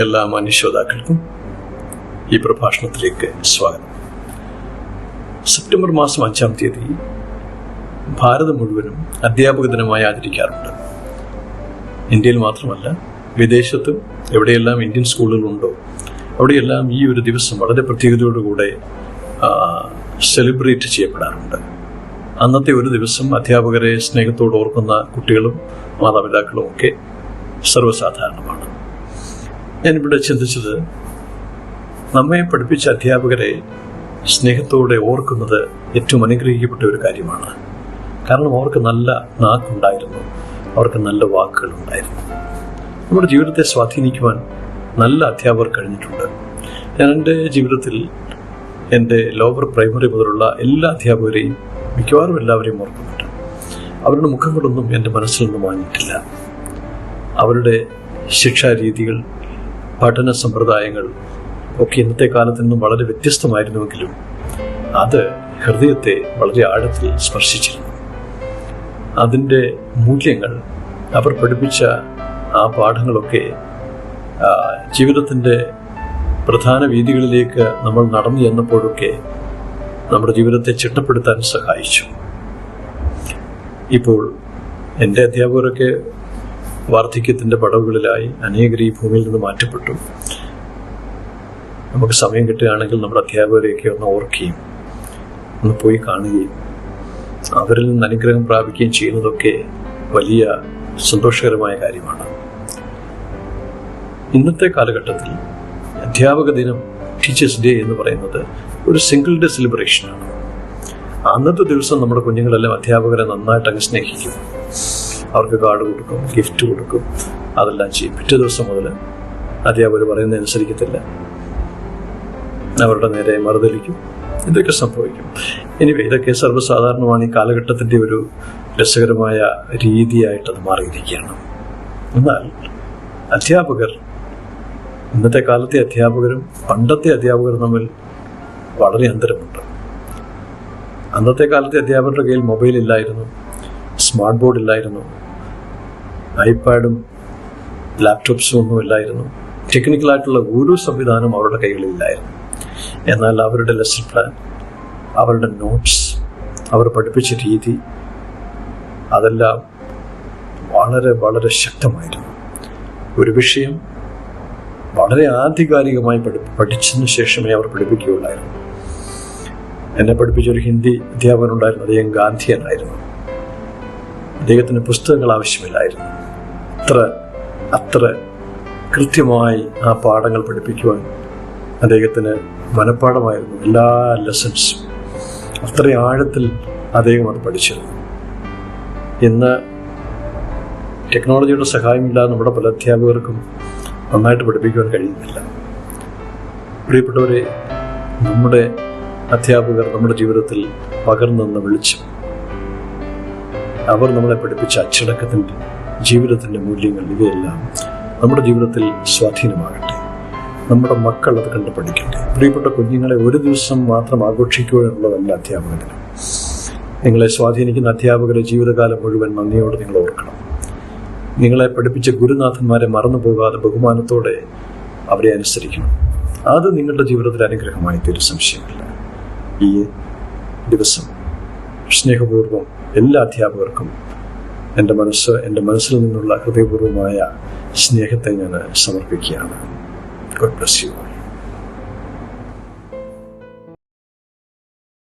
എല്ലാ മനുഷ്യതാക്കൾക്കും ഈ പ്രഭാഷണത്തിലേക്ക് സ്വാഗതം. സെപ്റ്റംബർ മാസം അഞ്ചാം തീയതി ഭാരതം മുഴുവനും അധ്യാപക ദിനമായി ആചരിക്കാറുണ്ട്. ഇന്ത്യയിൽ മാത്രമല്ല വിദേശത്തും എവിടെയെല്ലാം ഇന്ത്യൻ സ്കൂളുകളുണ്ടോ അവിടെയെല്ലാം ഈ ഒരു ദിവസം വളരെ പ്രത്യേകതയോടുകൂടെ സെലിബ്രേറ്റ് ചെയ്യപ്പെടാറുണ്ട്. അന്നത്തെ ഒരു ദിവസം അധ്യാപകരെ സ്നേഹത്തോട് ഓർക്കുന്ന കുട്ടികളും മാതാപിതാക്കളും ഒക്കെ സർവസാധാരണമാണ്. ഞാനിവിടെ ചിന്തിച്ചത് നമ്മെ പഠിപ്പിച്ച അധ്യാപകരെ സ്നേഹത്തോടെ ഓർക്കുന്നത് ഏറ്റവും അനുഗ്രഹിക്കപ്പെട്ട ഒരു കാര്യമാണ്. കാരണം അവർക്ക് നല്ല നാക്കുണ്ടായിരുന്നു. അവർക്ക് നല്ല വാക്കുകൾ ഉണ്ടായിരുന്നു നമ്മുടെ ജീവിതത്തെ സ്വാധീനിക്കുവാൻ നല്ല അധ്യാപകർ കഴിഞ്ഞിട്ടുണ്ട്. ഞാൻ എന്റെ ജീവിതത്തിൽ എന്റെ ലോവർ പ്രൈമറി മുതലുള്ള എല്ലാ അധ്യാപകരെയും മിക്കവാറും എല്ലാവരെയും ഓർക്കുന്നുണ്ട്. അവരുടെ മുഖങ്ങളൊന്നും എന്റെ മനസ്സിൽ നിന്ന് വാങ്ങിയിട്ടില്ല അവരുടെ ശിക്ഷാരീതികൾ പഠന സമ്പ്രദായങ്ങൾ ഒക്കെ ഇന്നത്തെ കാലത്ത് നിന്നും വളരെ വ്യത്യസ്തമായിരുന്നുവെങ്കിലും അത് ഹൃദയത്തെ വളരെ ആഴത്തിൽ സ്പർശിച്ചിരുന്നു. അതിന്റെ മൂല്യങ്ങൾ അവർ പഠിപ്പിച്ച ആ പാഠങ്ങളൊക്കെ ജീവിതത്തിന്റെ പ്രധാന വീതികളിലേക്ക് നമ്മൾ നടന്നു ചെന്നപ്പോഴൊക്കെ നമ്മുടെ ജീവിതത്തെ ചിട്ടപ്പെടുത്താൻ സഹായിച്ചു. ഇപ്പോൾ എന്റെ അധ്യാപകരൊക്കെ വാർദ്ധക്യത്തിന്റെ പടവുകളിലായി അനേകർ ഈ ഭൂമിയിൽ നിന്ന് മാറ്റപ്പെട്ടു. നമുക്ക് സമയം കിട്ടുകയാണെങ്കിൽ നമ്മുടെ അധ്യാപകരെയൊക്കെ ഒന്ന് ഓർക്കുകയും ഒന്ന് പോയി കാണുകയും അവരിൽ നിന്ന് അനുഗ്രഹം പ്രാപിക്കുകയും ചെയ്യുന്നതൊക്കെ വലിയ സന്തോഷകരമായ കാര്യമാണ്. ഇന്നത്തെ കാലഘട്ടത്തിൽ അധ്യാപക ദിനം ടീച്ചേഴ്സ് ഡേ എന്ന് പറയുന്നത് ഒരു സിംഗിൾ ഡേ സെലിബ്രേഷനാണ് അന്നത്തെ ദിവസം നമ്മുടെ കുഞ്ഞുങ്ങളെല്ലാം അധ്യാപകരെ നന്നായിട്ട് അങ്ങ് സ്നേഹിക്കും. അവർക്ക് കാർഡ് കൊടുക്കും ഗിഫ്റ്റ് കൊടുക്കും അതെല്ലാം ചെയ്യും. പിറ്റേ ദിവസം മുതൽ അധ്യാപകർ പറയുന്നത് അനുസരിക്കത്തില്ല. അവരുടെ നേരെ മറുതലിക്കും. ഇതൊക്കെ സംഭവിക്കും. എനിവേ ഇതൊക്കെ സർവസാധാരണമാണ് ഈ കാലഘട്ടത്തിന്റെ ഒരു രസകരമായ രീതിയായിട്ട് അത് മാറിയിരിക്കുകയാണ്. എന്നാൽ അധ്യാപകർ ഇന്നത്തെ കാലത്തെ അധ്യാപകരും പണ്ടത്തെ അധ്യാപകരും തമ്മിൽ വളരെ അന്തരമുണ്ട്. അന്നത്തെ കാലത്തെ അധ്യാപകരുടെ കയ്യിൽ മൊബൈൽ ഇല്ലായിരുന്നു. സ്മാർട്ട് ബോർഡ് ഇല്ലായിരുന്നു. ഐപാഡും ലാപ്ടോപ്സും ഒന്നും ഇല്ലായിരുന്നു. ടെക്നിക്കലായിട്ടുള്ള ഒരു സംവിധാനം അവരുടെ കൈകളിലില്ലായിരുന്നു എന്നാൽ അവരുടെ ലെസൺ പ്ലാൻ അവരുടെ നോട്ട്സ് അവർ പഠിപ്പിച്ച രീതി അതെല്ലാം വളരെ വളരെ ശക്തമായിരുന്നു. ഒരു വിഷയം വളരെ ആധികാരികമായി പഠി പഠിച്ചതിന് ശേഷമേ അവർ പഠിപ്പിക്കുകയുള്ളായിരുന്നു. എന്നെ പഠിപ്പിച്ച ഒരു ഹിന്ദി അധ്യാപകനുണ്ടായിരുന്നു അദ്ദേഹം ഗാന്ധിയനായിരുന്നു. അദ്ദേഹത്തിന് പുസ്തകങ്ങൾ ആവശ്യമില്ലായിരുന്നു. അത്ര അത്ര കൃത്യമായി ആ പാഠങ്ങൾ പഠിപ്പിക്കുവാൻ അദ്ദേഹത്തിന് മനഃപ്പാഠമായിരുന്നു എല്ലാ ലെസൺസും അത്ര ആഴത്തിൽ അദ്ദേഹം അത് പഠിച്ചിരുന്നു. ഇന്ന് ടെക്നോളജിയുടെ സഹായമില്ലാതെ നമ്മുടെ പല അധ്യാപകർക്കും നന്നായിട്ട് പഠിപ്പിക്കുവാൻ കഴിയുന്നില്ല. പ്രിയപ്പെട്ടവരെ നമ്മുടെ അധ്യാപകർ നമ്മുടെ ജീവിതത്തിൽ പകർന്നെന്ന വെളിച്ചം അവർ നമ്മളെ പഠിപ്പിച്ച അച്ചടക്കത്തിന്റെ ജീവിതത്തിന്റെ മൂല്യങ്ങൾ ഇവയെല്ലാം നമ്മുടെ ജീവിതത്തിൽ സ്വാധീനമാകട്ടെ. നമ്മുടെ മക്കൾ അത് കണ്ട് പഠിക്കട്ടെ. പ്രിയപ്പെട്ട കുഞ്ഞുങ്ങളെ ഒരു ദിവസം മാത്രം ആഘോഷിക്കുക എന്നുള്ളതല്ല അധ്യാപകന് നിങ്ങളെ സ്വാധീനിക്കുന്ന അധ്യാപകരെ ജീവിതകാലം മുഴുവൻ നന്ദിയോടെ നിങ്ങൾ ഓർക്കണം. നിങ്ങളെ പഠിപ്പിച്ച ഗുരുനാഥന്മാരെ മറന്നു പോകാതെ ബഹുമാനത്തോടെ അവരെ അനുസരിക്കണം. അത് നിങ്ങളുടെ ജീവിതത്തിൽ അനുഗ്രഹമായി തീരും സംശയമില്ല. ഈ ദിവസം സ്നേഹപൂർവം എല്ലാ അധ്യാപകർക്കും എന്റെ മനസ്സ് എന്റെ മനസ്സിൽ നിന്നുള്ള ഹൃദയപൂർവമായ സ്നേഹത്തെ ഞാൻ സമർപ്പിക്കുകയാണ്. God bless you